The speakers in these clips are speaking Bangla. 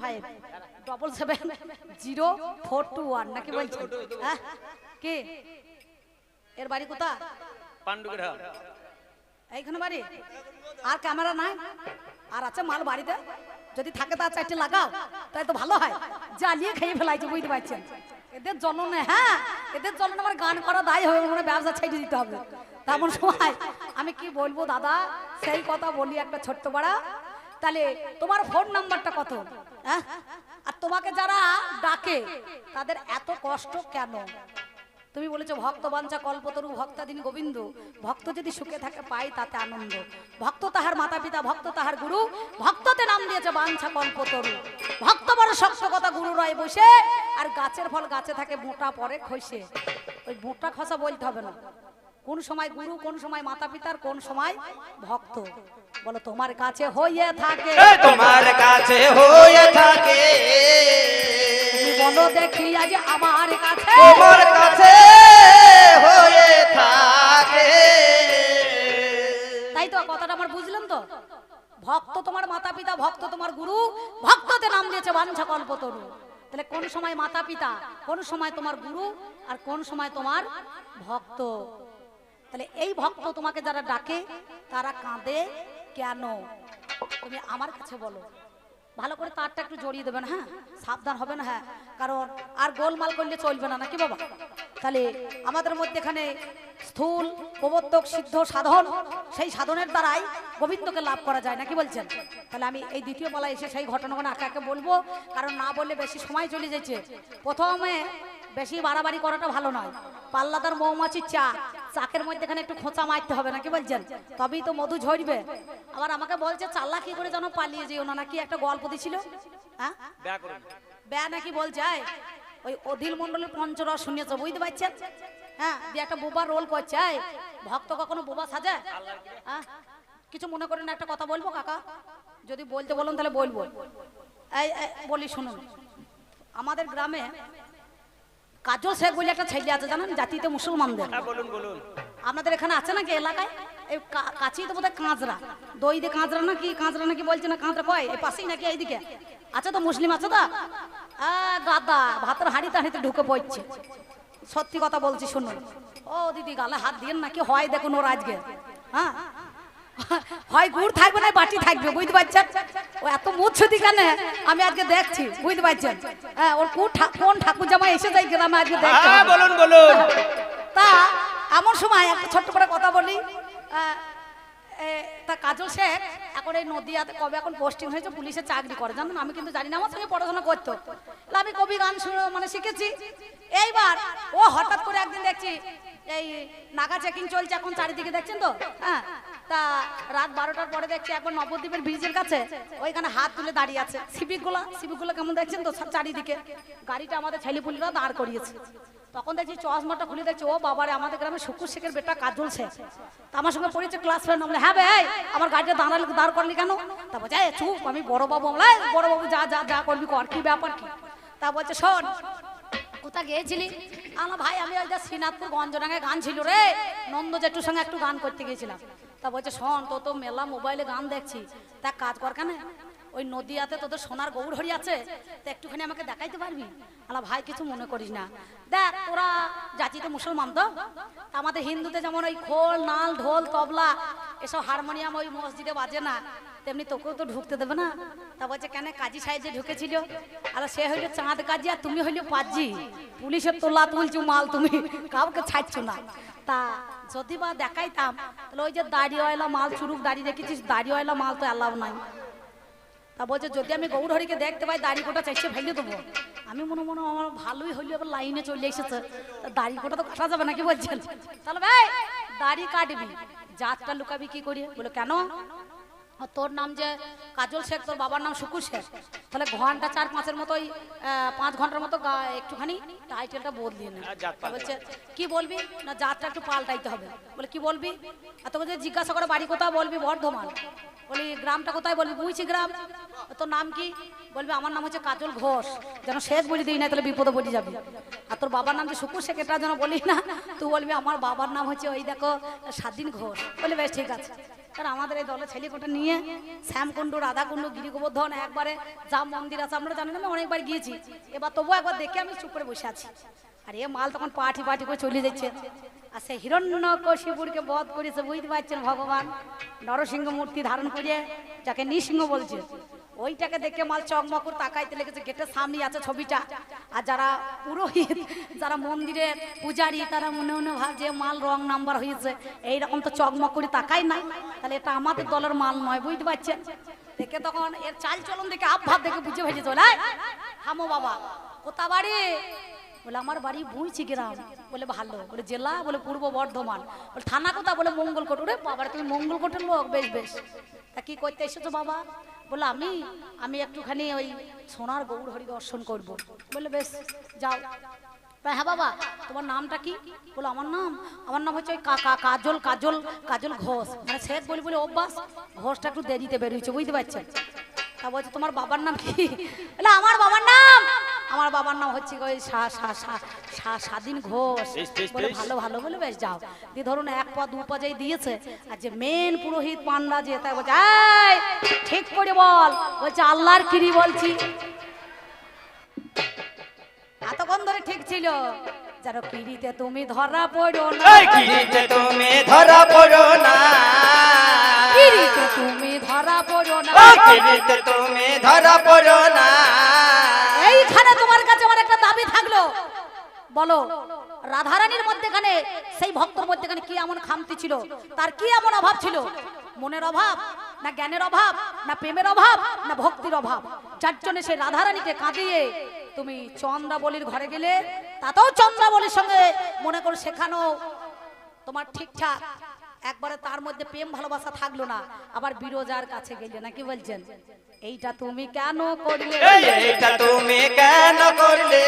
Five double seven zero four two one নাকি বলছেন হ্যাঁ কি এর বাড়ি কোথা এইখানে বাড়ি আর ক্যামেরা নাই আর আছে মাল বাড়িতে যদি থাকে তার চারটে লাগাও তাই তো ভালো হয় জ্বালিয়ে খেয়ে ফেলাইছে বুঝতে পারছেন এদের জলনে হ্যাঁ এদের জলনে আমার গান করা দায় হবে মানে ব্যবসা ছেড়ে দিতে হবে তেমন সময় আমি কি বলব দাদা সেই কথা বলি একটা ছোট্ট পাড়া তাহলে তোমার ফোন নাম্বারটা কত হ্যাঁ আর তোমাকে যারা ডাকে, তাদের এত কষ্ট কেন? তুমি বলেছ, ভক্ত বাঞ্ছা কল্পতরু, ভক্তাদিন গোবিন্দ। ভক্ত যদি সুখে থাকে পাই তাতে আনন্দ। ভক্ত তাহার মাতা পিতা ভক্ত তাহার গুরু, ভক্ততে নাম দিয়েছে বাঞ্ছা কল্পতরু। ভক্ত বড় শক্ত কথা, গুরু রয় বসে, আর গাছের ফল গাছে থাকে, মোটা পরে খসে। ওই মোটা খসা বলতে হবে না। কোন সময় গুরু কোন সময় মাতা পিতার কোন সময় ভক্ত? বলো তোমার কাছে হইয়ে থাকে। তোমার কাছে হয়ে থাকে। বলো দেখি আজ আমার কাছে। তোমার কাছে হয়ে থাকে। তাই তো কথাটা আমার বুঝলেন তো? ভক্ত তোমার মাতা পিতা ভক্ত তোমার গুরু ভক্ততে নাম দিয়েছে বাঞ্ছা কল্পতরু তাহলে কোন সময় মাতা পিতা কোন সময় তোমার গুরু আর কোন সময় তোমার ভক্ত? তাহলে এই ভক্ত তোমাকে যারা ডাকে, তারা কাঁদে কেন? তুমি আমার কাছে বলো। ভালো করে তারটা একটু জড়িয়ে দেবেন হ্যাঁ? সাবধান হবে না হ্যাঁ? কারণ আর গোলমাল করলে চলবে না, নাকি বাবা? তাহলে আমাদের মধ্যে এখানে স্থূল, প্রবর্তক, সিদ্ধ সাধন, সেই সাধনের দ্বারাই গোবিন্দকে লাভ করা যায়, নাকি বলছেন? তাহলে আমি এই দ্বিতীয় পালা এসে সেই ঘটনাগুলো একে একে বলব, কারণ না বললে বেশি সময় চলে যাচ্ছে। প্রথমে বেশি বাড়াবাড়ি করাটা ভালো নয়। পাল্লাদার মৌমাছির চা চাকের মধ্যে এখানে একটু খোঁচা মারতে হবে নাকি বলছেন? তবেই তো মধু ঝরবে। আবার আমাকে বলছে চাল্লা কি করে যেন পালিয়ে যেও না নাকি একটা গল্প দিছিল? হ্যাঁ? ব্যা নাকি বলছে "এই, ওই অধীল মন্ডলের পঞ্চরস শুনেছ বুঝতে পারছেন? হ্যাঁ দিয়ে একটা বোবা রোল করছে "এই, ভক্ত কখনো বোবা সাজে? হ্যাঁ? কিছু মনে করেন একটা কথা বলব কাকা? যদি বলতে বলুন তাহলে বলব। এই, বলি শুনুন। আমাদের গ্রামে কাজল শেখ বলে একটা ছেলে আছে জানেন? জাতিতে মুসলমানদের। হ্যাঁ বলুন বলুন। আপনাদের এখানে আছে নাকি এলাকায়? এই কাছেই তো বোধহয় কাঁচরা দই দিয়ে কাঁচরা নাকি কাঁচরা নাকি বলছে না কাঁচরা কয়? এই পাশেই নাকি এইদিকে? আছে তো মুসলিম আছে তো? গাদা ভাতের হাঁড়িতে হাঁড়িতে ঢুকে পড়ছে। সত্যি কথা বলছি শুনুন। ও দিদি গালে হাত দিয়ে নাকি? হয় দেখুন ওর আজকে হ্যাঁ? হয় গুড় থাকবে না বাটি থাকবে বুঝতে পারছেন? ও এত মুচ্ছতি কেন আমি আজকে দেখছি বুঝতে পারছেন? হ্যাঁ ওর কোন ঠাকুর জামাই এসে যাই গ্রামে আজকে দেখতে হ্যাঁ হবে। বলুন বলুন। তা এমন সময় একটা ছোট্ট করে কথা বলি। তা কাজল শেখ এখন এই নদিয়াতে কবে এখন পোস্টিং হয়েছে পুলিশে চাকরি করে জানেন? আমি কিন্তু জানি না আমার সঙ্গে পড়াশোনা করতো। আমি কবি গান শুনে মানে শিখেছি। এইবার ও হঠাৎ করে একদিন দেখছি এই নাগা চেকিং চলছে এখন চারিদিকে দেখছেন তো? হ্যাঁ তা রাত বারোটার পরে দেখছি এখন নবদ্বীপের ব্রিজের কাছে ওইখানে হাত তুলে দাঁড়িয়ে আছে। সিভিকগুলো সিভিকগুলো কেমন দেখছেন তো চারিদিকে? গাড়িটা আমাদের ছেলেপুলিরা দাঁড় করিয়েছে। তখন দেখছি চশমাটা খুলে দেখছি ও বাবারে আমাদের গ্রামে শুকুর শেখের বেটা কাজল শেখ তা আমার সঙ্গে পড়েছে ক্লাস ফ্রেন্ড বলে হ্যাঁ ভাই আমার গাড়িটা দাঁড়ালে দাঁড় করলি কেন? তা বলছে "এই, চুপ আমি বড় বাবু বলে বড় বাবু যা যা যা করবি কর কি ব্যাপার কি? তা বলছে শোন কোথা গিয়েছিলি? আমার ভাই আমি ওই যে শ্রীনাথপুর গঞ্জডাঙ্গায় গান ছিল রে নন্দ জেঠুর সঙ্গে একটু গান করতে গিয়েছিলাম। তা বলছে শোন তো তো মেলা মোবাইলে গান দেখছি। তা কাজ কর কেন? ওই নদীয়াতে তোদের সোনার গৌর হরি আছে, তো একটুখানি আমাকে দেখাইতে পারবি? আলা ভাই, কিছু মনে করিস না। দেখ, তোরা জাতিতে মুসলমান তো, তা আমাদের হিন্দুতে যেমন ওই খোল, নাল, ঢোল, তবলা, এসব হারমোনিয়াম ওই মসজিদে বাজে না, তেমনি তোকেও তো ঢুকতে দেবে না। তা বলছে, কেন কাজী সাহেব যে ঢুকেছিল? আর সে হইল চাঁদ কাজী আর তুমি হইল পাজি। পুলিশের তোলা তুলছো, মাল তুমি, কাউকে ছাড়ছো না। তা যদি বা দেখাইতাম, তাহলে ওই যে দাড়িওয়ালা মাল, চুরুক দাড়ি রেখেছিস দাড়িওয়ালা মাল তো অ্যালাউ নাই। তা বলছে, যদি আমি গৌর হরিকে দেখতে পাই, দাড়ি কোটা চাইছে ভাইলে দেবো। আমি মনে মনে আমার ভালোই হইল আবার লাইনে চলে এসেছে। তা দাড়ি কোটা তো কাটা যাবে নাকি বলছেন? তাহলে ভাই, দাড়ি কাটবি, জাতটা লুকাবি কি করি বলো, কেন? আর তোর নাম যে কাজল শেখ তোর বাবার নাম শুকুর শেখ। তাহলে ঘণ্টা চার পাঁচের মতোই পাঁচ ঘণ্টার মতো একটুখানি টাইটেলটা বদলিয়ে নে। আর বলছে কি বলবি? না জাতটা একটু পাল্টাইতে হবে। বলে কি বলবি? এত বলছে জিজ্ঞাসা করে বাড়ি কোথায়? বলবি বর্ধমান। বলি গ্রামটা কোথায়? বলবি বুঝছি গ্রাম। তোর নাম কি? বলবি আমার নাম হচ্ছে কাজল ঘোষ। যেন শেখ বলি দিই না তাহলে বিপদে বলি যাবি। আর তোর বাবার নাম যে শুকুর শেখ এটা যেন বলি না তুই বলবি আমার বাবার নাম হচ্ছে ওই দেখো স্বাধীন ঘোষ। বলে বেশ ঠিক আছে। কারণ আমাদের এই দলে ছেলে কোটা নিয়ে শ্যামকুণ্ড, রাধাকুণ্ড, গিরিগোবর্ধন একবারে যা মন্দির আছে, আমরা জানি না অনেকবার গিয়েছি। এবার তবুও একবার দেখে আমি চুপ করে বসে আছি। আর এ মাল তখন পাটি পাটি করে চলে যাচ্ছে। আর সে হিরণ্য কশিপুরকে বধ করেছে, বুঝতে পারছেন ভগবান? নরসিংহ মূর্তি ধারণ করে যাকে নৃসিংহ বলছে। ওইটাকে দেখে মাল চকমকুর তাকাইতে লেগেছে, গেটের সামনে আছে ছবিটা। আর যারা পুরোহিত, যারা মন্দিরের পূজারি, তারা মনে মনে ভাবছে মাল রং নাম্বার হয়েছে। এইরকম তো চকমক করে তাকাই নাই। তাহলে এটা আমাদের দলের মাল নয়, বুঝতে পারছেন? দেখে তখন এর চাল চলন দেখে ভাব দেখে বুঝে ভেজে চলে থামো বাবা, কোথা বাড়ি? বলে, আমার বাড়ি বুঝছি গ্রাম। বলে, ভালো। বলে, জেলা? বলে, পূর্ব বর্ধমান। বলে, থানা কোথা? বলে, মঙ্গলকোট। ওরে বাবা তুমি মঙ্গলকোটের লোক, বেশ বেশ। তা কি করতে এসেছ বাবা? বলে আমি আমি একটুখানি ওই সোনার গৌর হরি দর্শন করব। বলে বেশ, যাও। তাই হ্যাঁ বাবা, তোমার নামটা কি? বলো আমার নাম আমার নাম হচ্ছে ওই কাকা কাজল কাজল কাজল ঘোষ। মানে শেখ বলি, বলে, অভ্যাস, ঘোষটা একটু দেরিতে বেরিয়েছে বুঝতে পারছেন? তা বলছে, তোমার বাবার নাম কি? বলে আমার বাবার নাম আমার বাবার নাম হচ্ছে স্বাধীন ঘোষ। বলে ভালো ভালো বলে বেশ যাও। দিয়ে ধরুন এক পা দু পা যেই দিয়েছে আর যে মেন পুরোহিত পান্ডা যে তাই বলছে ঠিক করে বল। বলছে আল্লাহর কিরি বলছি। এতক্ষণ ধরে ঠিক ছিল। যারা পিড়িতে তুমি ধরা পড়ো না। কিরিতে তুমি ধরা পড়ো না। পিড়িতে তুমি ধরা পড়ো না। কিরিতে তুমি ধরা পড়ো না। দাবি থাকল? বলো, রাধারানীর মধ্যেখানে, সেই ভক্তর মধ্যেখানে কি এমন খামতি ছিল? তার কি এমন অভাব ছিল? মনের অভাব, না জ্ঞানের অভাব, না প্রেমের অভাব, না ভক্তির অভাব? যার জন্য সেই রাধারানীকে কাঁদিয়ে তুমি চন্দ্রাবলীর ঘরে গেলে, তাতেও চন্দ্রাবলীর সঙ্গে মনে করো শেখানো তোমার ঠিকঠাক। একবারে তার মধ্যে প্রেম ভালোবাসা থাকল না, আবার বিরোজার কাছে গেলে, না কি বলছেন? এইটা তুমি কেন করলে? এই এইটা তুমি কেন করলে?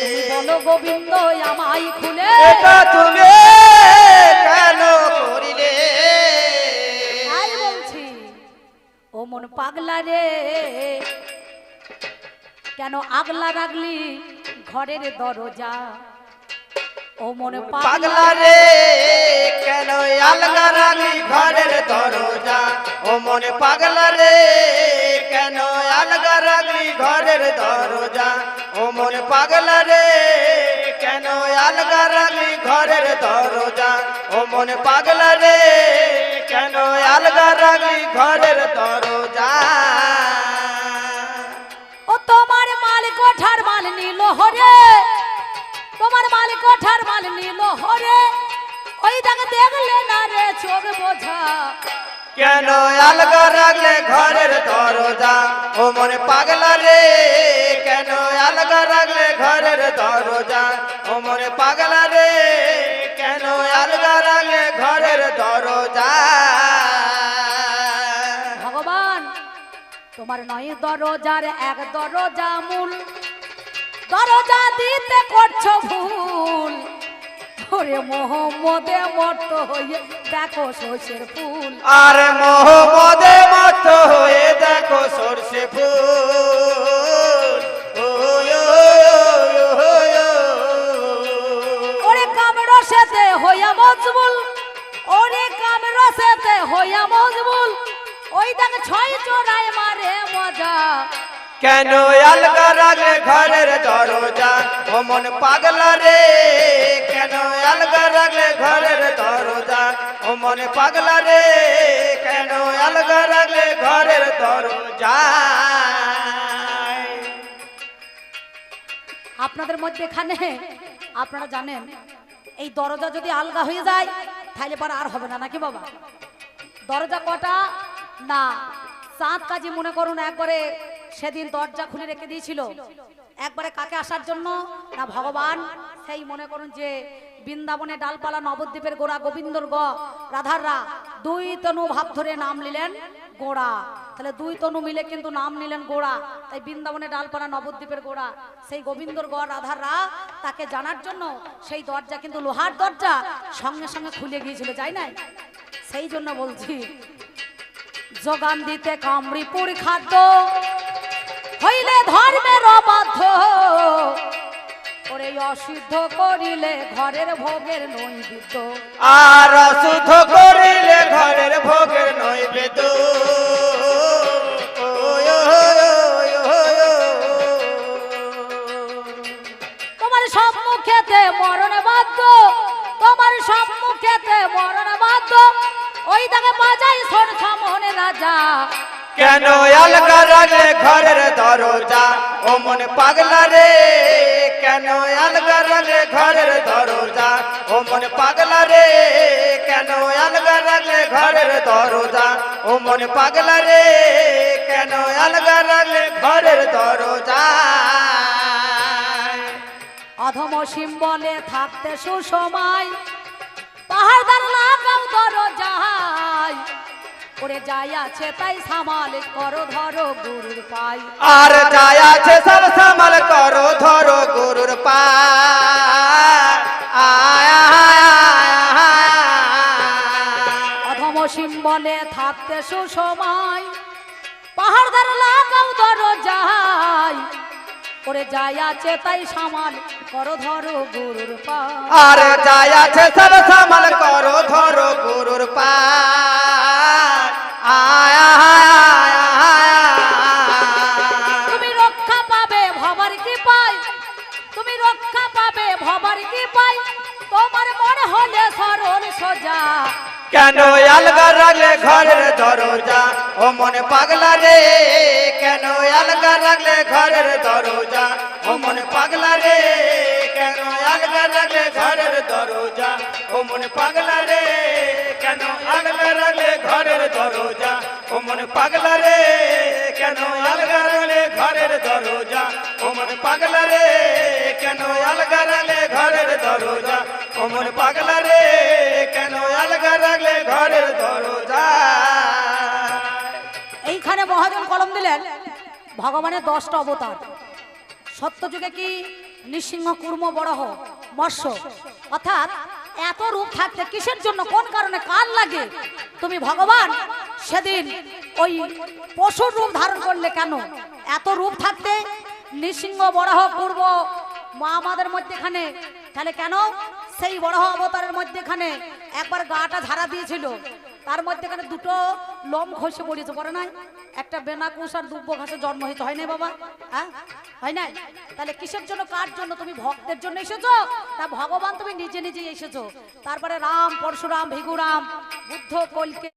তুমি বলো গোবিন্দ আমাই খুলে। এটা তুমি কেন করিলে? তাই বলছি ও মন পাগলা রে কেন আগলা রাগলি ঘরের দরজা? ও মন পাগলা রে কেন আলগা রাগি ঘরের দরজা? ও মনে পাগলা রে কেন আলগা রাগি ঘরের দরজা? ও মনে পাগলা রে কেন আলগা রাগি ঘরের দরজা? ও মনে পাগলা রে কেন আলগা রাগি ঘরের দরজা? ও তোমার মাল কোঠার মাল নিল হরে। তোমার মাল কোঠার মাল নিল হরে। ওই দাগ দেখলে না রে চোখ বোঝা। কেন আলগা রাখলে ঘরের দরজা? ও মনে পাগলা রে কেন আলগা রাখলে ঘরের দরজা? ও মনে পাগলা রে কেন আলগা রাখলে ঘরের দরজা? ভগবান তোমার নয় দরজার এক দরজা মূল। দরজা দিতে করছ ওরে মোহাম্মদে মত হয়ে দেখো শোষের ফুল। আর মোহাম্মদে মত হয়ে দেখো সরষে ফুল। ওরে কাম রসেতে হইয়া মজবুল। ওরে কাম রসেতে হইয়া মজবুল। ওই দেখ ছয় চোরায় মারে মজা। কেন আলগা রাগলে ঘরের দরজা? ও মন পাগলা রে, কেন আলগা রাগলে ঘরের দরজা? ও মন পাগলা রে, কেন আলগা রাগলে ঘরের দরজা? আপনাদের মধ্যে এখানে আপনারা জানেন, এই দরজা যদি আলগা হয়ে যায় তাহলে পর আর হবে না, নাকি বাবা? দরজা কটা? না। সাত কাজী মনে করুন, একবারে সেদিন দরজা খুলে রেখে দিয়েছিল। একবারে কাকে আসার জন্য? না, ভগবান। সেই মনে করুন যে বৃন্দাবনে ডালপালা, নবদ্বীপের গোড়া গোবিন্দর গ রাধাররা দুই তনু ভাব ধরে নাম নিলেন গোড়া। তাহলে দুই তনু মিলে কিন্তু নাম নিলেন গোড়া। তাই বৃন্দাবনে ডালপালা, নবদ্বীপের গোড়া, সেই গোবিন্দর গড় রাধাররা তাকে জানার জন্য সেই দরজা কিন্তু লোহার দরজা সঙ্গে সঙ্গে খুলে গিয়েছিল, যাই নাই? সেই জন্য বলছি, যোগান দিতে কামড়িপুর খাদ্য হইলে ধর্মের অবাধ্য। ওরে অসিদ্ধ করিলে ঘরের ভোগের নৈবেদ্য। আর শুদ্ধ করিলে ঘরের ভোগের নৈবেদ্য। তোমার সম্মুখেতে মরণ বাদ্য তোমার সম্মুখেতে মরণ বাদ্য ওই তাকে বাজাই সোর সামনে রাজা। কেন আলগা রাগে ঘরের দরজা? ও মন পাগলা রে, কেন আলগা রাগে ঘরের দরজা? ও মন পাগলা রে, কেন আলগা রাগে ঘরের দরজা? ও মন পাগলা রে, কেন আলগা রাগে ঘরের দরজা? অধম সিম্বলে থাকতে সুসময়, পাহাড়দার লাগাও দরজায়। করে যাই আছে তাই সামাল করো ধরো গুরুর পাই। আর যায় আছে সব সামাল করো ধরো গুরুর পা আয়া অধম সিম্বলে থাকতে সুসময় পাহাড়দার লাগাও দরজায়। করে যাই আছে তাই সামাল করো ধরো গুরুর পাই। আর যায় আছে সব সামাল করো ধরো গুরুর পা তুমি রক্ষা পাবে ভবার কি পাই তুমি রক্ষা পাবে ভবার কি পাই তোমার মনে হলে সরল সোজা। কেন আলগা রাগলে ঘরের দরজা? ও মনে পাগলা রে, কেন আলগা রাগলে ঘরের দরজা? ও মনে পাগলা রে দরজা। ও মনে পাগলা রে, কেন আলগা রাগলে ঘরের দরজা? ও মনে পাগলা রে, কেন আলগা রাগলে ঘরের দরজা? ও মনে পাগলা রে, কেন আলগা ঘরের দরজা? ও মনে পাগলা রে, কেন আলগা ঘরের দরজা? এইখানে মহাজন কলম দিলেন, ভগবানের দশটা অবতার। সত্যযুগে কি নৃসিংহ কুর্ম বরাহ মৎস্য। অর্থাৎ এত রূপ থাকতে কিসের জন্য? কোন কারণে? কান লাগে? তুমি ভগবান? সেদিন ওই পশুর রূপ ধারণ করলে কেন? এত রূপ থাকতে নৃসিংহ বরাহ পূর্ব আমাদের মধ্যেখানে। তাহলে কেন? সেই বরাহ অবতারের মধ্যেখানে একবার গাটা ঝাড়া দিয়েছিল। তার মধ্যেখানে দুটো লোম ঘষে পড়েছে পরে নাই? একটা বেনাকুশ আর দুব্য ঘাসে জন্ম হয়েছে হয় না বাবা? হ্যাঁ? হয় নাই? তাহলে কিসের জন্য, কার জন্য? তুমি ভক্তের জন্য এসেছ? তা ভগবান তুমি নিজে নিজে এসেছ। তারপরে রাম, পরশুরাম, ভিগুরাম, বুদ্ধ, কলকে